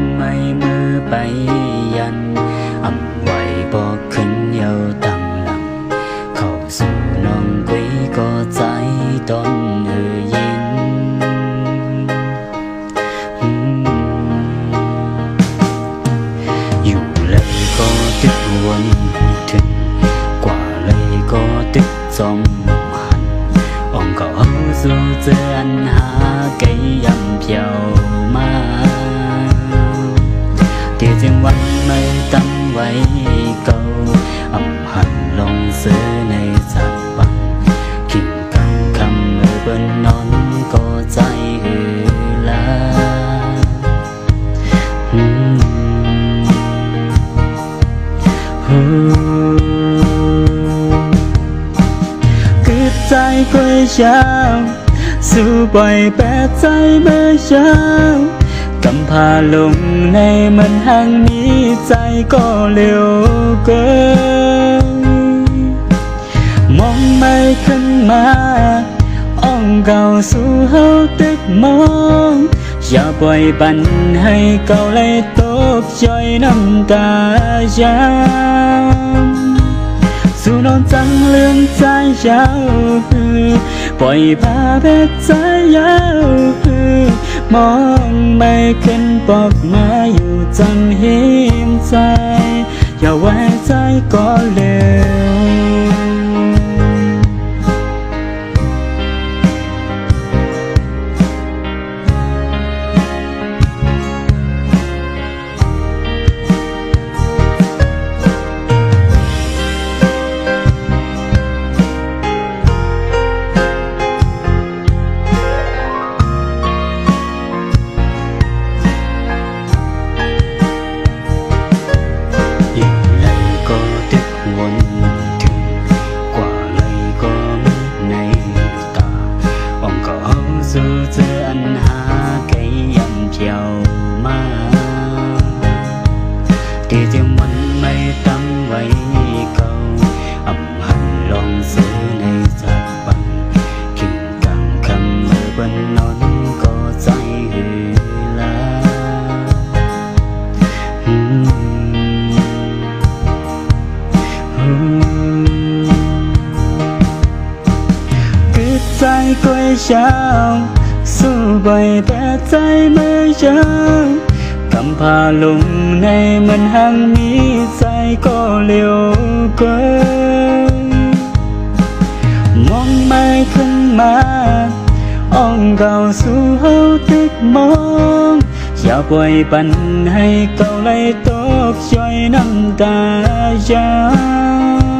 dương วันไม่มือไปยันอำไว้บอกขึ้นเยาวตั้งหลังเข้าสู่น้องกุยก็ใจต้น ไว้เก่าอำหันลงซื้อในสักวันกินกันคำมือเบนนอนก็ใจหือลาอืมฮู้คือใจก็เช้าสู้ปล่อยแปดใจเมื่อเช้า กำพาลงในมันห่างนี้ใจก็เร็วเกิน มองไม่ขึ้นมาอ้องเก่าสู่เฮาตึกมอง อย่าปล่อยปันให้เก่าเลยตกย่อยน้ำตาช้ำสู่นอนจังเรื่องใจยาว ปล่อยพาเพชรใจยาว มองไม่ขึ้นปอกมาอยู่จังหิมใจ อย่าไว้ใจก็เลว ใจก็เช้าสู้บ่อยแต่ใจไม่เช้ากำพาลงในมันห่างมีใจก็เร็วเกินมองไม่ขึ้นมาอ้องเก่าสู่เฮาตึกมอง อย่าปล่อยปันให้เก่าเลยตกช่อยน้ำตาจาง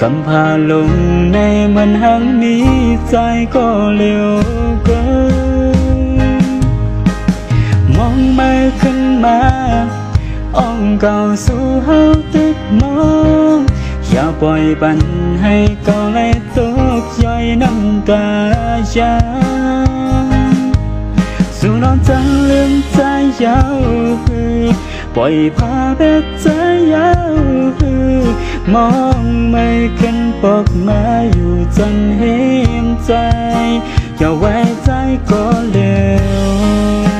กมาอยู่จังหิมเก่าอย่าไว้ใจก็เร็วฮู้คือใจกล้วยเช้าสู้ปล่อยแปรใจเมื่อเช้ากำพาลงในมันหังนี้ใจก็เร็วเกินมองไม่ขึ้นมาอ้องเก่าสู่เฮาตึกมองอย่าปล่อยปันให้เก่าเลยตกย่อยน้ำตาช้ำสู่นอนจังเรื่องใจยาวปล่อยพาเพชรใจยาว มองไม่ขึ้นปอกมาอยู่จนเห็นใจ อย่าไว้ใจก็เร็ว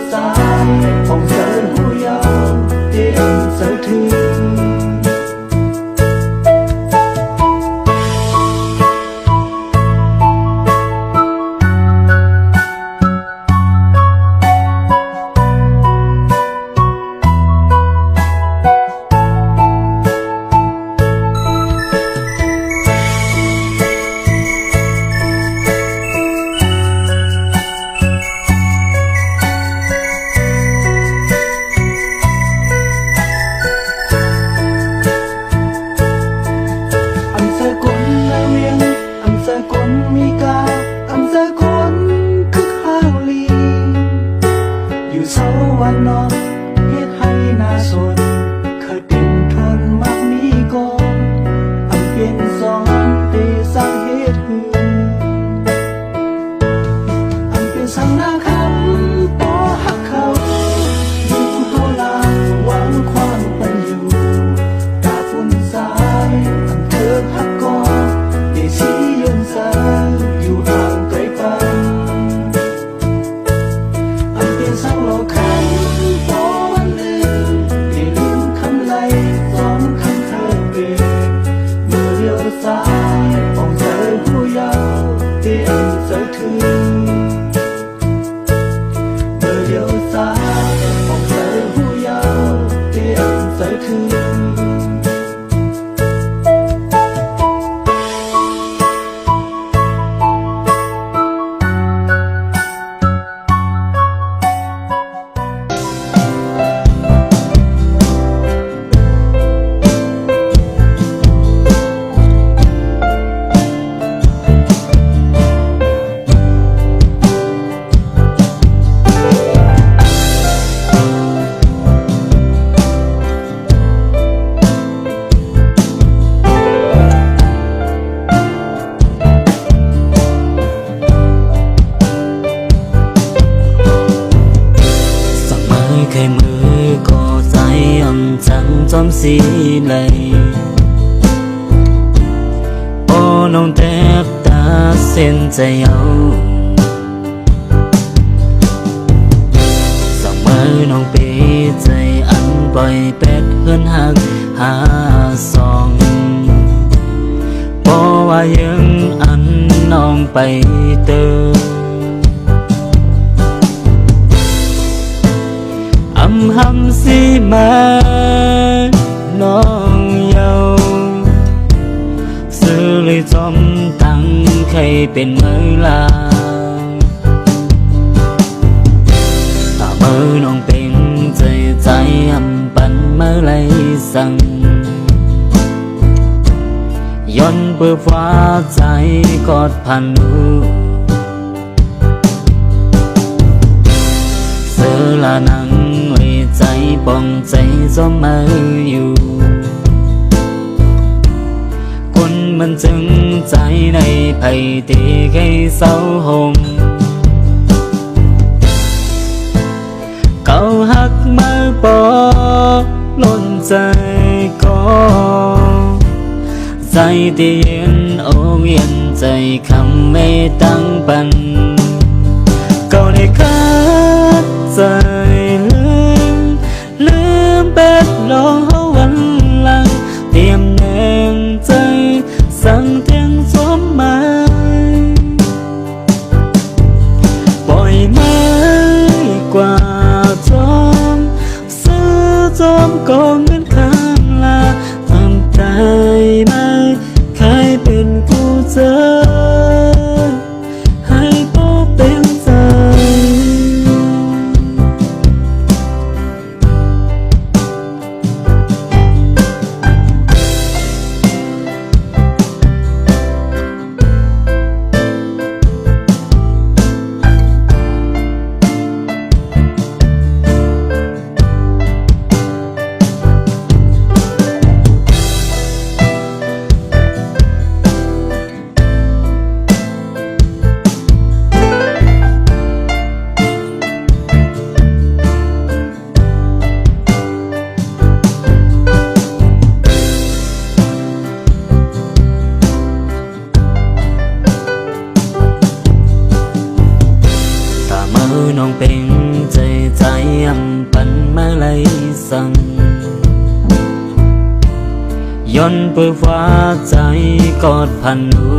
มื่อเลี้ยวซ้ายของเธอหูยาวเตรียมเธอถึงอ สีเลโอ้น้องแทบตาเส้นใจเอาสมือน้องปีใจอันปล่อยเป็ดเฮือนหักหาสองเพราะว่ายังอันน้องไปเติมอำหำสิมา เป็นมือลาถ้ามือน้องเป็นใจใจอำปันมือไหลสั่งย้อนเปื้อฟ้าใจกอดพันลูเสือละนังไว้ใจปองใจจอมมาอยู่ มันจึงใจในไผ่ตีให้เศร้าหมเก่าหักมาปอล้นใจก็ใจที่เย็นโอ้เย็นใจคำไม่ตั้งปันก็ได้คัดใจ ย้อนเปื้อฟ้าใจกอดพันหู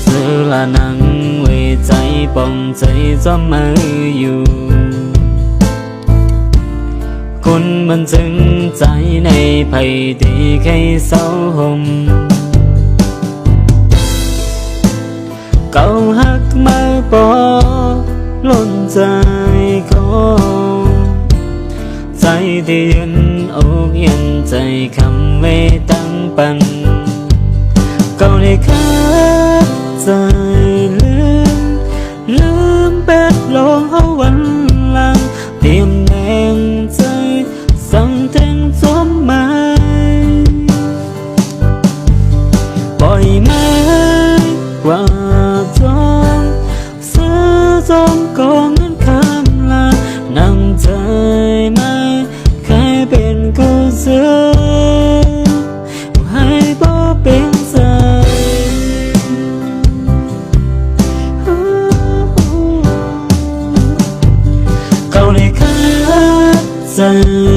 เสือละนังไว้ใจปองใจจอมมืออยู่คุณมันจึงใจในภัยดีแค่เศร้าหมเก่าหักมาปอล้นใจ ได้ยืนอกเย็นใจคำไว้ตั้งปันก็ได้คัดใจ ด